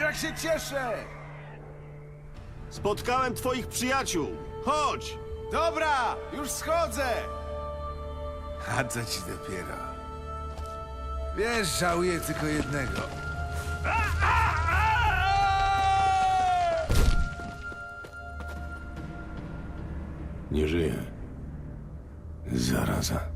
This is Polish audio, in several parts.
jak się cieszę! Spotkałem twoich przyjaciół. Chodź! Dobra, już schodzę! A co ci dopiero? Wiesz, żałuję tylko jednego. Nie żyję. Zaraza.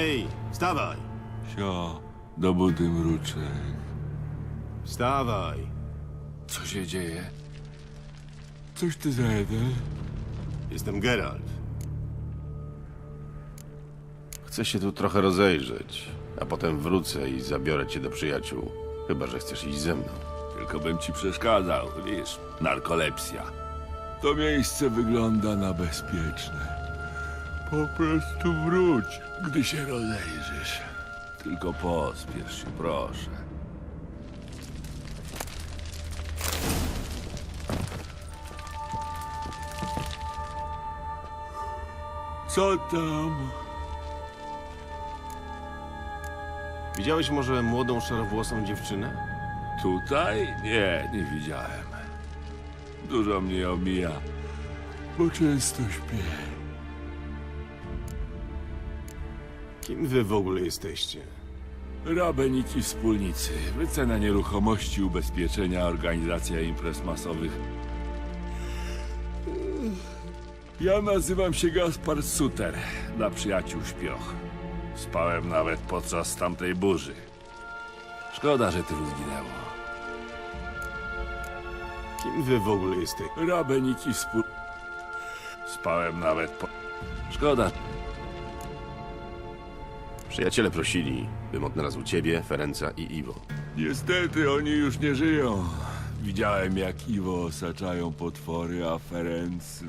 Ej, wstawaj! Sio, do budy mruczek. Wstawaj! Co się dzieje? Coś ty za jeden? Jestem Geralt. Chcę się tu trochę rozejrzeć, a potem wrócę i zabiorę cię do przyjaciół. Chyba, że chcesz iść ze mną. Tylko bym ci przeszkadzał, wiesz, narkolepsja. To miejsce wygląda na bezpieczne. Po prostu wróć, gdy się rozejrzysz. Tylko pospiesz się, proszę. Co tam? Widziałeś może młodą, szarowłosą dziewczynę? Tutaj? Nie, nie widziałem. Dużo mnie omija, bo często śpię. Kim wy w ogóle jesteście? Rabeniki wspólnicy, wycena nieruchomości, ubezpieczenia, organizacja imprez masowych. Ja nazywam się Gaspar Suter, dla przyjaciół śpioch. Spałem nawet podczas tamtej burzy. Szkoda, że tylu zginęło. Kim wy w ogóle jesteście? Rabeniki wspól... Spałem nawet po... Szkoda. Przyjaciele prosili, bym odnalazł ciebie, Ferenca i Iwo. Niestety oni już nie żyją. Widziałem jak Iwo osaczają potwory, a Ferenc...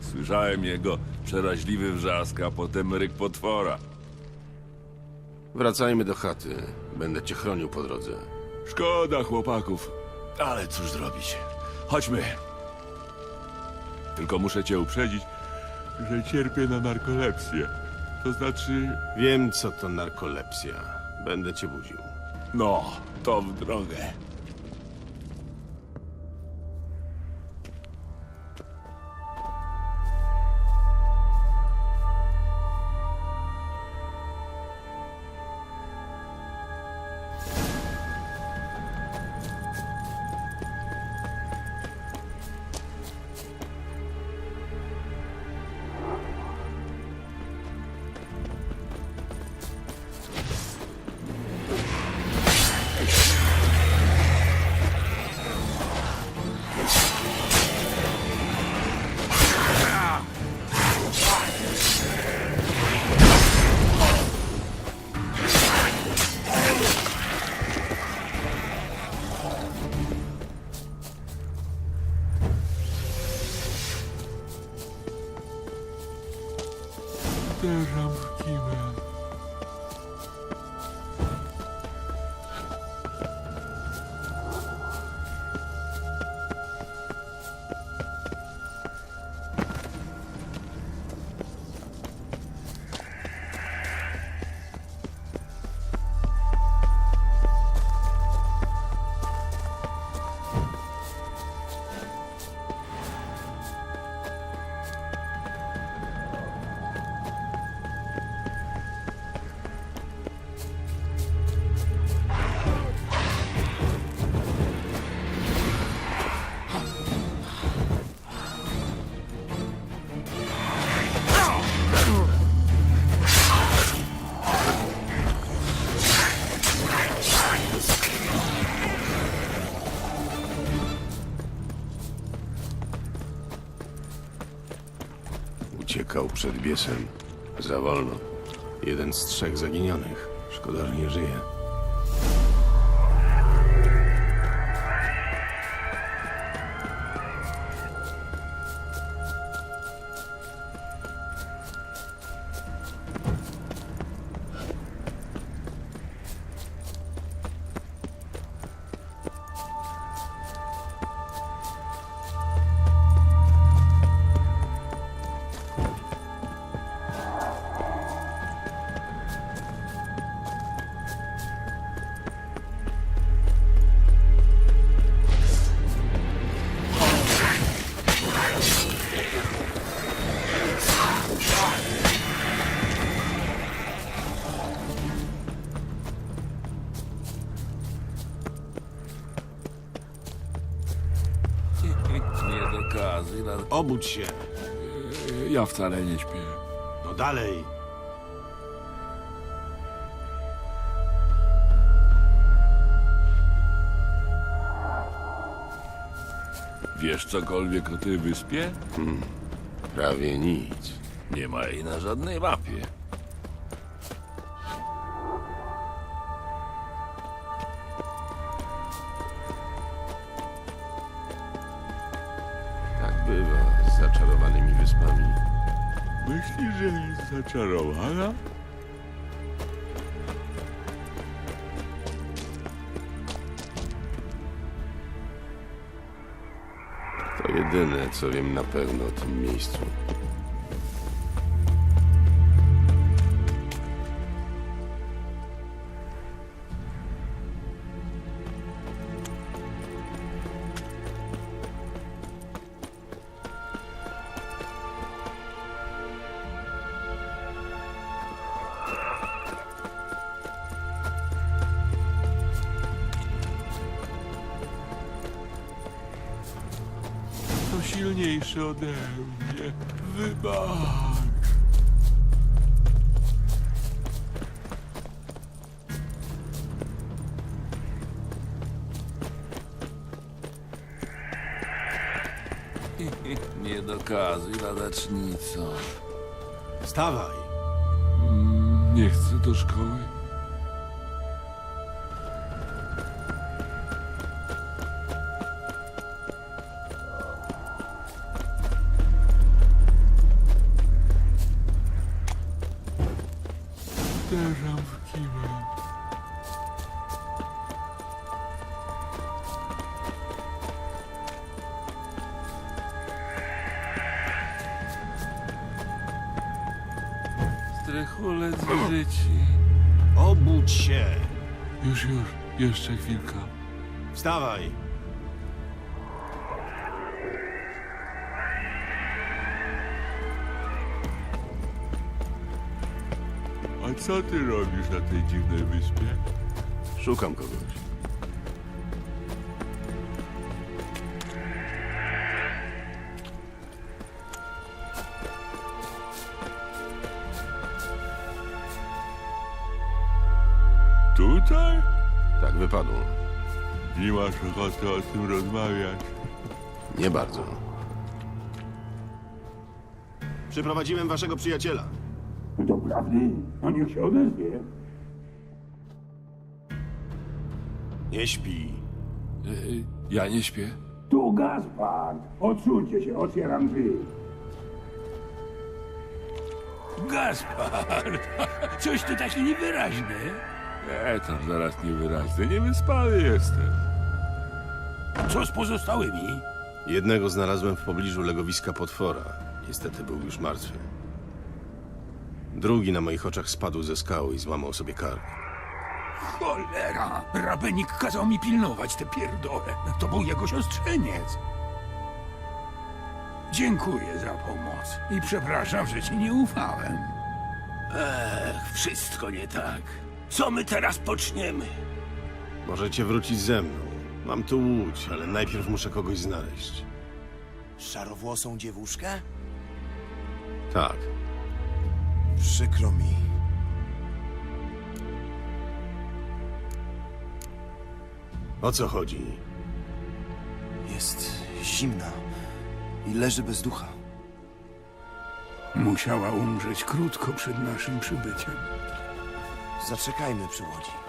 Słyszałem jego przeraźliwy wrzask, a potem ryk potwora. Wracajmy do chaty. Będę cię chronił po drodze. Szkoda chłopaków, ale cóż zrobić. Chodźmy. Tylko muszę cię uprzedzić, że cierpię na narkolepsję. To znaczy, Wiem, co to narkolepsja. Będę cię budził. no, to w drogę. Przed biesem. Za wolno. Jeden z trzech zaginionych. Szkoda, że nie żyje. Obudź się. Ja wcale nie śpię. No dalej. Wiesz cokolwiek o tej wyspie? Prawie nic. Nie ma jej na żadnej mapie. Jest zaczarowana? To jedyne, co wiem na pewno o tym miejscu. To silniejszy ode mnie. Wybacz. Nie dokazuj, ladacznico. Wstawaj. Nie chcę do szkoły. Się. Już, już, jeszcze chwilka. Wstawaj. A co ty robisz na tej dziwnej wyspie? Szukam kogoś. Wypadło. Nie masz ochoty o tym rozmawiać. Nie bardzo. Przyprowadziłem waszego przyjaciela. Doprawdy? No niech się odezwie. Nie śpi. Y, ja nie śpię. Tu Gaspard! Odsuńcie się, otwieram drzwi. Gaspar, coś ty taki niewyraźny. E, tam zaraz niewyraźny. Niewyspany jestem. Co z pozostałymi? Jednego znalazłem w pobliżu legowiska potwora. Niestety był już martwy. Drugi na moich oczach spadł ze skały i złamał sobie kark. Cholera, rabenik kazał mi pilnować tę pierdolę. To był jego siostrzeniec. Dziękuję za pomoc i przepraszam, że ci nie ufałem. Ech, wszystko nie tak. Co my teraz poczniemy? Możecie wrócić ze mną. Mam tu łódź, ale najpierw muszę kogoś znaleźć. Szarowłosą dziewuszkę? Tak, Przykro mi. o co chodzi? Jest zimna i leży bez ducha. Musiała umrzeć krótko przed naszym przybyciem. Zaczekajmy przy łodzi.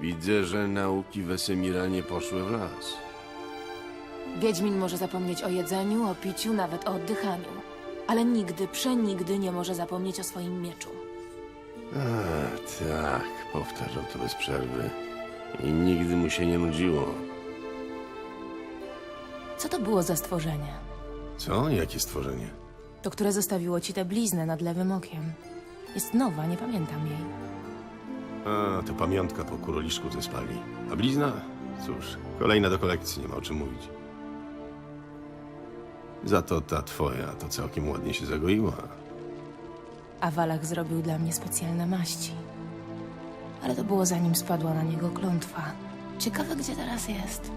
Widzę, że nauki Wesemira nie poszły w las. Wiedźmin może zapomnieć o jedzeniu, o piciu, nawet o oddychaniu. Ale nigdy, przenigdy nie może zapomnieć o swoim mieczu. A, tak, powtarzał to bez przerwy. I nigdy mu się nie nudziło. Co to było za stworzenie? Co? Jakie stworzenie? To, które zostawiło ci tę bliznę nad lewym okiem. Jest nowa, nie pamiętam jej. A, to pamiątka po kuroliszku ze spalni. A blizna? Cóż, kolejna do kolekcji, nie ma o czym mówić. Za to ta twoja to całkiem ładnie się zagoiła. A Walach zrobił dla mnie specjalne maści. Ale to było zanim spadła na niego klątwa. Ciekawe, gdzie teraz jest.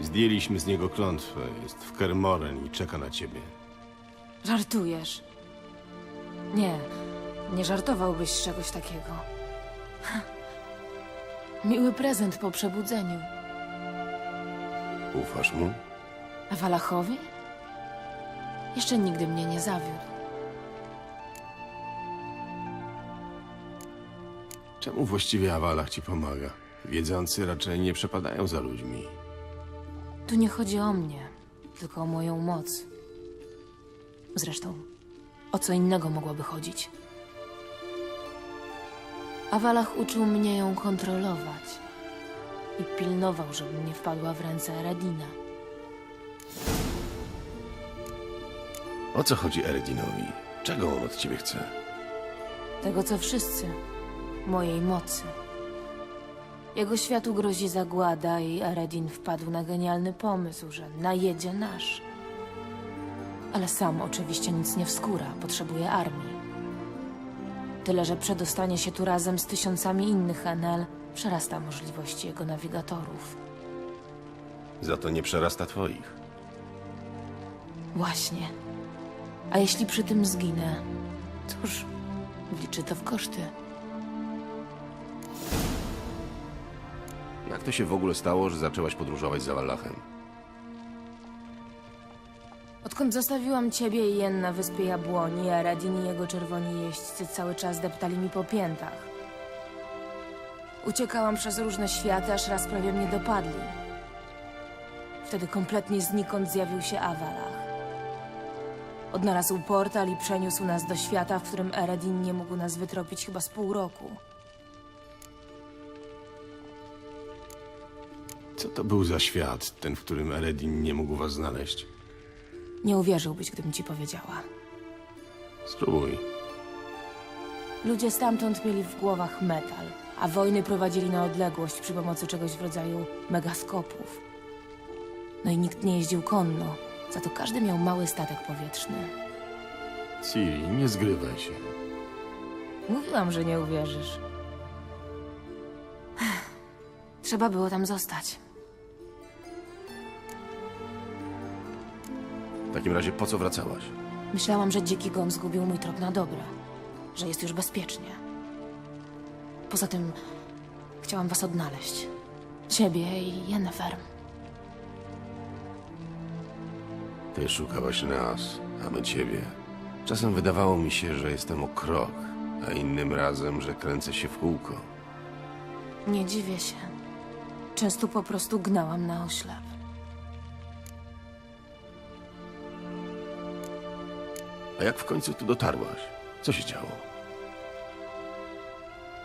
Zdjęliśmy z niego klątwę. Jest w Kermoren i czeka na ciebie. Żartujesz. Nie, nie żartowałbyś z czegoś takiego. Miły prezent po przebudzeniu. Ufasz mu? Walachowi? Jeszcze nigdy mnie nie zawiódł. Czemu właściwie Awalach ci pomaga? Wiedzący raczej nie przepadają za ludźmi. Tu nie chodzi o mnie, tylko o moją moc. Zresztą, o co innego mogłoby chodzić? Awalach uczył mnie ją kontrolować i pilnował, żebym nie wpadła w ręce Eredina. O co chodzi Eredinowi? Czego on od ciebie chce? Tego, co wszyscy. Mojej mocy. Jego światu grozi zagłada i Eredin wpadł na genialny pomysł, że najedzie nasz. Ale sam oczywiście nic nie wskóra, potrzebuje armii. Tyle, że przedostanie się tu razem z tysiącami innych Enel przerasta możliwości jego nawigatorów. Za to nie przerasta twoich. Właśnie. A jeśli przy tym zginę, cóż, wliczy to w koszty. Jak to się w ogóle stało, że zaczęłaś podróżować za Wallachem? Odkąd zostawiłam ciebie i Jen na wyspie Jabłoni, Eredin i jego czerwoni jeźdźcy cały czas deptali mi po piętach. Uciekałam przez różne światy, aż raz prawie mnie dopadli. Wtedy kompletnie znikąd zjawił się Awalach. Odnalazł portal i przeniósł nas do świata, w którym Eredin nie mógł nas wytropić chyba z pół roku. Co to był za świat, ten, w którym Eredin nie mógł was znaleźć? Nie uwierzyłbyś, gdybym ci powiedziała. Spróbuj. Ludzie stamtąd mieli w głowach metal, a wojny prowadzili na odległość przy pomocy czegoś w rodzaju megaskopów. No i nikt nie jeździł konno, za to każdy miał mały statek powietrzny. Ciri, nie zgrywaj się. Mówiłam, że nie uwierzysz. Trzeba było tam zostać. W takim razie po co wracałaś? Myślałam, że dziki gon zgubił mój trop na dobre, że jest już bezpiecznie. Poza tym chciałam was odnaleźć. Ciebie i Yennefer. Ty szukałaś nas, a my ciebie. Czasem wydawało mi się, że jestem o krok, a innym razem, że kręcę się w kółko. Nie dziwię się. Często po prostu gnałam na oślep. A jak w końcu tu dotarłaś? Co się działo?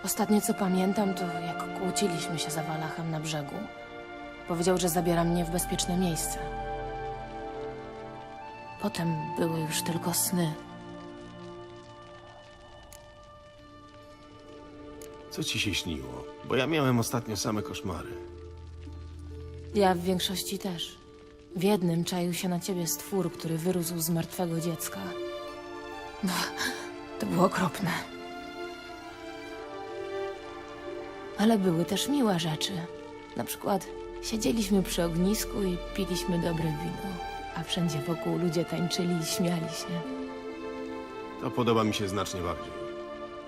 Ostatnie co pamiętam, to jak kłóciliśmy się za Walachem na brzegu. Powiedział, że zabiera mnie w bezpieczne miejsce. Potem były już tylko sny. Co ci się śniło? Bo ja miałem ostatnio same koszmary. Ja w większości też. W jednym czaił się na ciebie stwór, który wyrósł z martwego dziecka. No, to było okropne. Ale były też miłe rzeczy. Na przykład siedzieliśmy przy ognisku i piliśmy dobre wino, a wszędzie wokół ludzie tańczyli i śmiali się. To podoba mi się znacznie bardziej.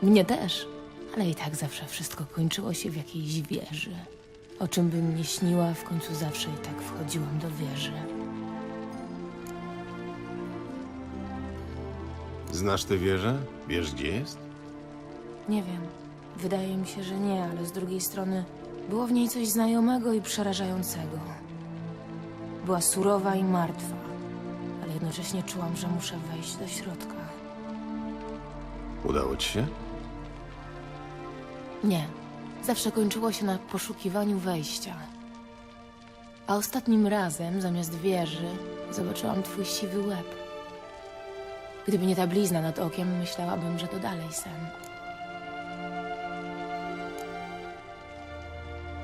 Mnie też, ale i tak zawsze wszystko kończyło się w jakiejś wieży. O czym bym nie śniła, w końcu zawsze i tak wchodziłam do wieży. Znasz tę wieżę? Wiesz, gdzie jest? Nie wiem. Wydaje mi się, że nie, ale z drugiej strony było w niej coś znajomego i przerażającego. Była surowa i martwa, ale jednocześnie czułam, że muszę wejść do środka. Udało ci się? Nie. Zawsze kończyło się na poszukiwaniu wejścia. A ostatnim razem, zamiast wieży, zobaczyłam twój siwy łeb. Gdyby nie ta blizna nad okiem, myślałabym, że to dalej sen.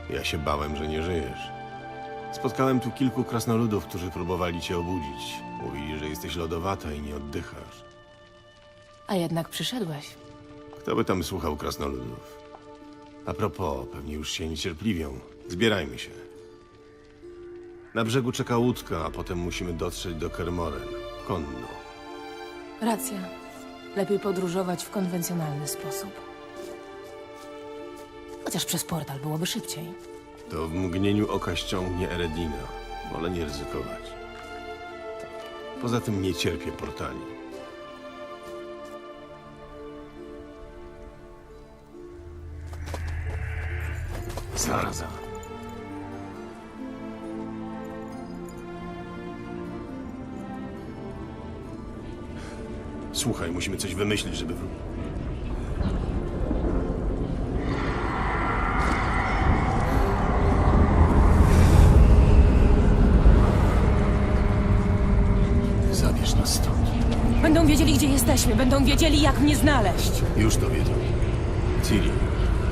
Ja się bałem, że nie żyjesz. Spotkałem tu kilku krasnoludów, którzy próbowali cię obudzić. Mówili, że jesteś lodowata i nie oddychasz. A jednak przyszedłeś. Kto by tam słuchał krasnoludów? A propos, pewnie już się niecierpliwią. Zbierajmy się. Na brzegu czeka łódka, a potem musimy dotrzeć do Kermoren. Konno. Racja. Lepiej podróżować w konwencjonalny sposób. Chociaż przez portal byłoby szybciej. To w mgnieniu oka ściągnie Eredina. Wolę nie ryzykować. Poza tym nie cierpię portali. Zaraza. Słuchaj, musimy coś wymyślić, żeby wrócić. Zabierz nas stąd. Będą wiedzieli, gdzie jesteśmy. Będą wiedzieli, jak mnie znaleźć. Już to wiedzą. Ciri,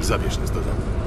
zabierz nas do domu.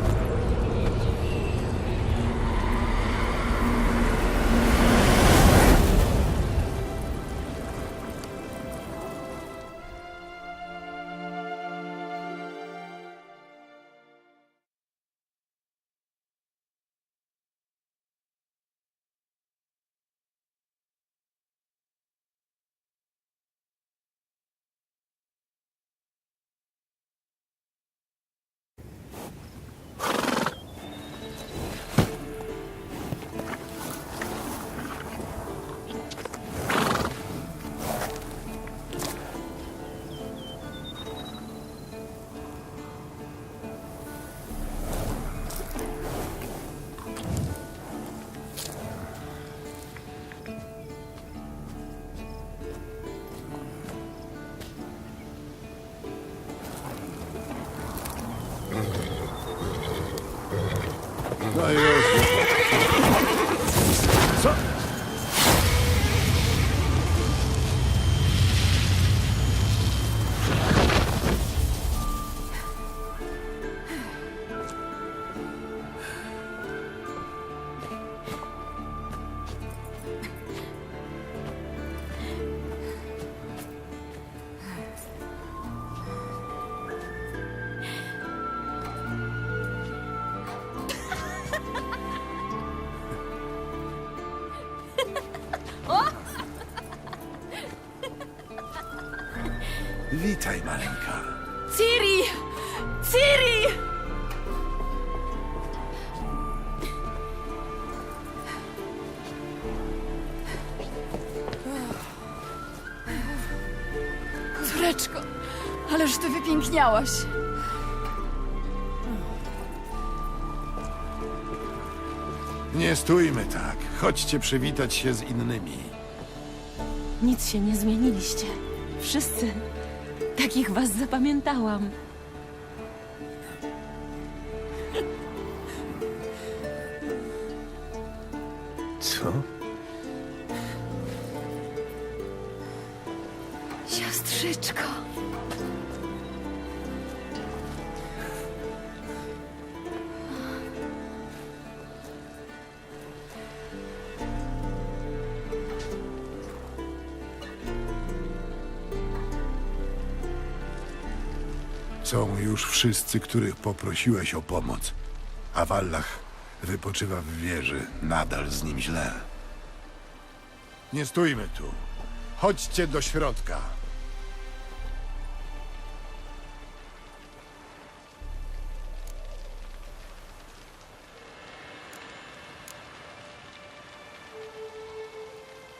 Ty wypiękniałaś. Nie stójmy tak. Chodźcie przywitać się z innymi. Nic się nie zmieniliście. Wszyscy. Takich was zapamiętałam. Wszyscy, których poprosiłeś o pomoc. A Wallach wypoczywa w wieży. Nadal z nim źle. Nie stójmy tu. Chodźcie do środka.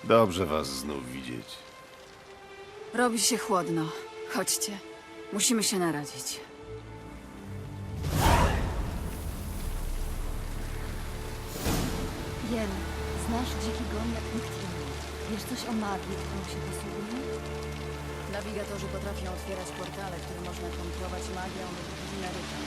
Dobrze was znów widzieć. Robi się chłodno. Chodźcie. Musimy się naradzić. Wiem, znasz dziki gon jak nikt inny. Wiesz coś o magii, którą się posługuje? Nawigatorzy potrafią otwierać portale, które można kontrolować magią lub inne rytmy.